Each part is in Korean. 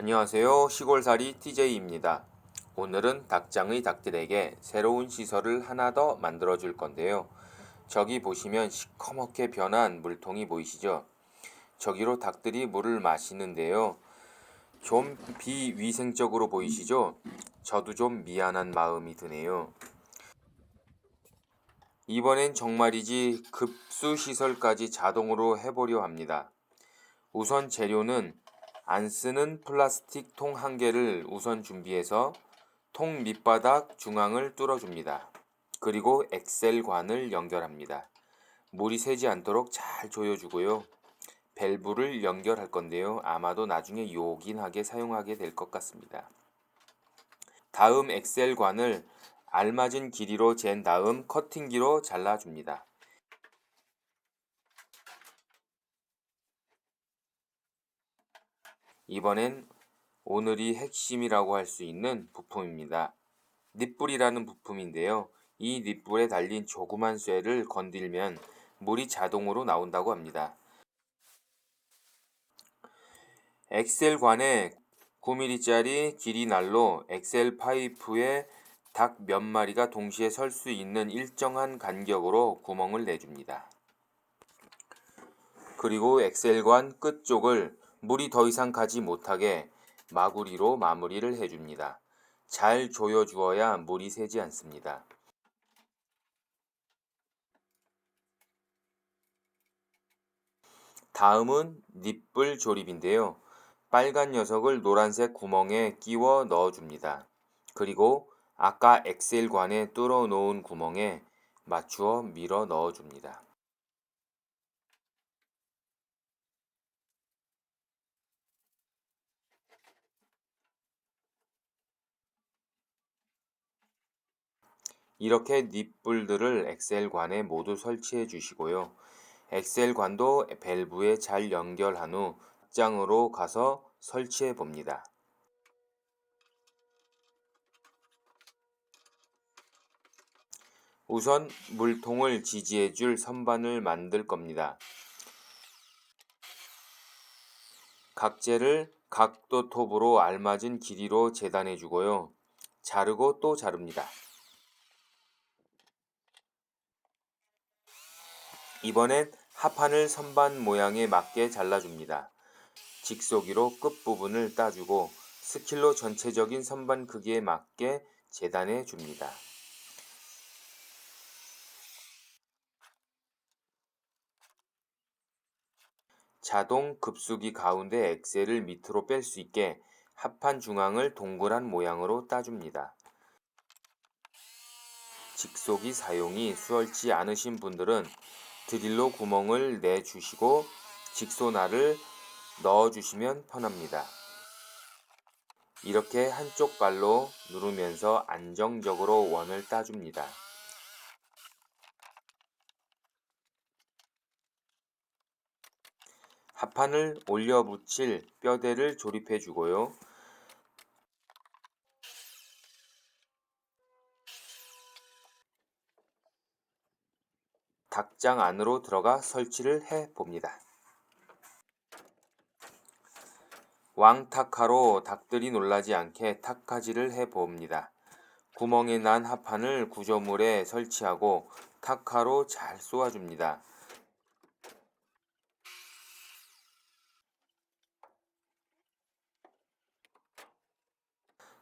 안녕하세요. 시골살이 TJ입니다. 오늘은 닭장의 닭들에게 새로운 시설을 하나 더 만들어 줄 건데요. 저기 보시면 시커멓게 변한 물통이 보이시죠? 저기로 닭들이 물을 마시는데요. 좀 비위생적으로 보이시죠? 저도 좀 미안한 마음이 드네요. 이번엔 정말이지 급수 시설까지 자동으로 해보려 합니다. 우선 재료는 안 쓰는 플라스틱 통 한 개를 우선 준비해서 통 밑바닥 중앙을 뚫어줍니다. 그리고 엑셀관을 연결합니다. 물이 새지 않도록 잘 조여주고요. 밸브를 연결할 건데요. 아마도 나중에 요긴하게 사용하게 될 것 같습니다. 다음 엑셀관을 알맞은 길이로 잰 다음 커팅기로 잘라줍니다. 이번엔 오늘이 핵심이라고 할 수 있는 부품입니다. 닛불이라는 부품인데요. 이 닛불에 달린 조그만 쇠를 건들면 물이 자동으로 나온다고 합니다. 엑셀관에 9mm짜리 길이 난로 엑셀 파이프에 닭 몇 마리가 동시에 설 수 있는 일정한 간격으로 구멍을 내줍니다. 그리고 엑셀관 끝쪽을 물이 더 이상 가지 못하게 마구리로 마무리를 해줍니다. 잘 조여주어야 물이 새지 않습니다. 다음은 닛불 조립인데요. 빨간 녀석을 노란색 구멍에 끼워 넣어줍니다. 그리고 아까 엑셀관에 뚫어 놓은 구멍에 맞추어 밀어 넣어줍니다. 이렇게 닛불들을 엑셀관에 모두 설치해 주시고요. 엑셀관도 밸브에 잘 연결한 후 장으로 가서 설치해 봅니다. 우선 물통을 지지해 줄 선반을 만들 겁니다. 각재를 각도 톱으로 알맞은 길이로 재단해 주고요. 자르고 또 자릅니다. 이번엔 합판을 선반 모양에 맞게 잘라줍니다. 직소기로 끝부분을 따주고 스킬로 전체적인 선반 크기에 맞게 재단해 줍니다. 자동 급수기 가운데 엑셀을 밑으로 뺄 수 있게 합판 중앙을 동그란 모양으로 따줍니다. 직소기 사용이 수월치 않으신 분들은 드릴로 구멍을 내주시고 직소날을 넣어주시면 편합니다. 이렇게 한쪽 발로 누르면서 안정적으로 원을 따줍니다. 합판을 올려 붙일 뼈대를 조립해 주고요. 닭장 안으로 들어가 설치를 해 봅니다. 왕타카로 닭들이 놀라지 않게 탁하지를 해 봅니다. 구멍에 난 합판을 구조물에 설치하고 타카로 잘 쏘아줍니다.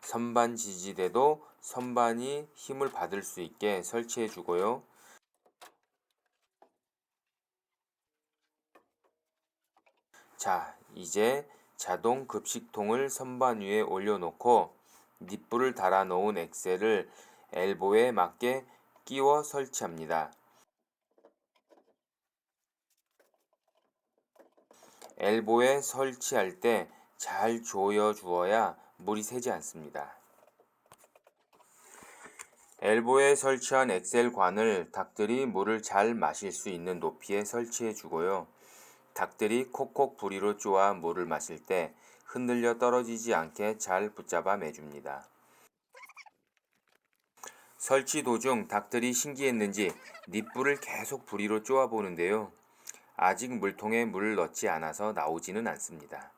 선반 지지대도 선반이 힘을 받을 수 있게 설치해 주고요. 자, 이제 자동 급식통을 선반 위에 올려놓고 닛불을 달아 놓은 엑셀을 엘보에 맞게 끼워 설치합니다. 엘보에 설치할 때 잘 조여 주어야 물이 새지 않습니다. 엘보에 설치한 엑셀관을 닭들이 물을 잘 마실 수 있는 높이에 설치해 주고요. 닭들이 콕콕 부리로 쪼아 물을 마실 때 흔들려 떨어지지 않게 잘 붙잡아 매줍니다. 설치 도중 닭들이 신기했는지 닛불을 계속 부리로 쪼아 보는데요. 아직 물통에 물을 넣지 않아서 나오지는 않습니다.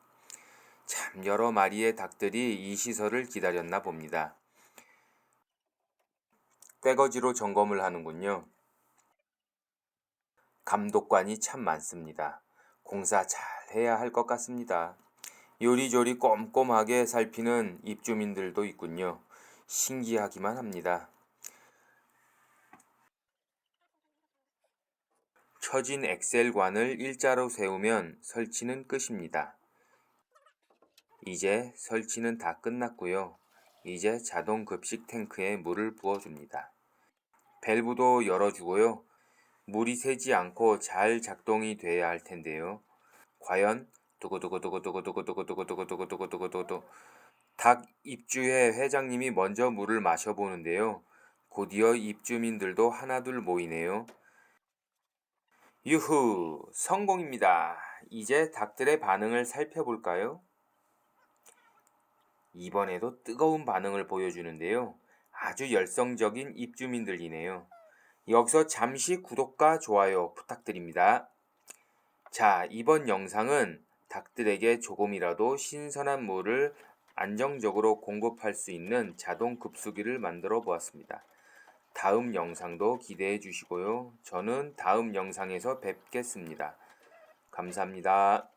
참 여러 마리의 닭들이 이 시설을 기다렸나 봅니다. 떼거지로 점검을 하는군요. 감독관이 참 많습니다. 공사 잘 해야 할 것 같습니다. 요리조리 꼼꼼하게 살피는 입주민들도 있군요. 신기하기만 합니다. 처진 엑셀관을 일자로 세우면 설치는 끝입니다. 이제 설치는 다 끝났고요. 이제 자동 급식 탱크에 물을 부어줍니다. 밸브도 열어주고요. 물이 새지 않고 잘 작동이 돼야 할 텐데요. 과연 두구두구두구두구두구두구두구두구두구두구두구두구 닭 입주회 회장님이 먼저 물을 마셔보는데요. 곧이어 입주민들도 하나둘 모이네요. 유후 성공입니다. 이제 닭들의 반응을 살펴볼까요? 이번에도 뜨거운 반응을 보여주는데요. 아주 열성적인 입주민들이네요. 여기서 잠시 구독과 좋아요 부탁드립니다. 자, 이번 영상은 닭들에게 조금이라도 신선한 물을 안정적으로 공급할 수 있는 자동 급수기를 만들어 보았습니다. 다음 영상도 기대해 주시고요. 저는 다음 영상에서 뵙겠습니다. 감사합니다.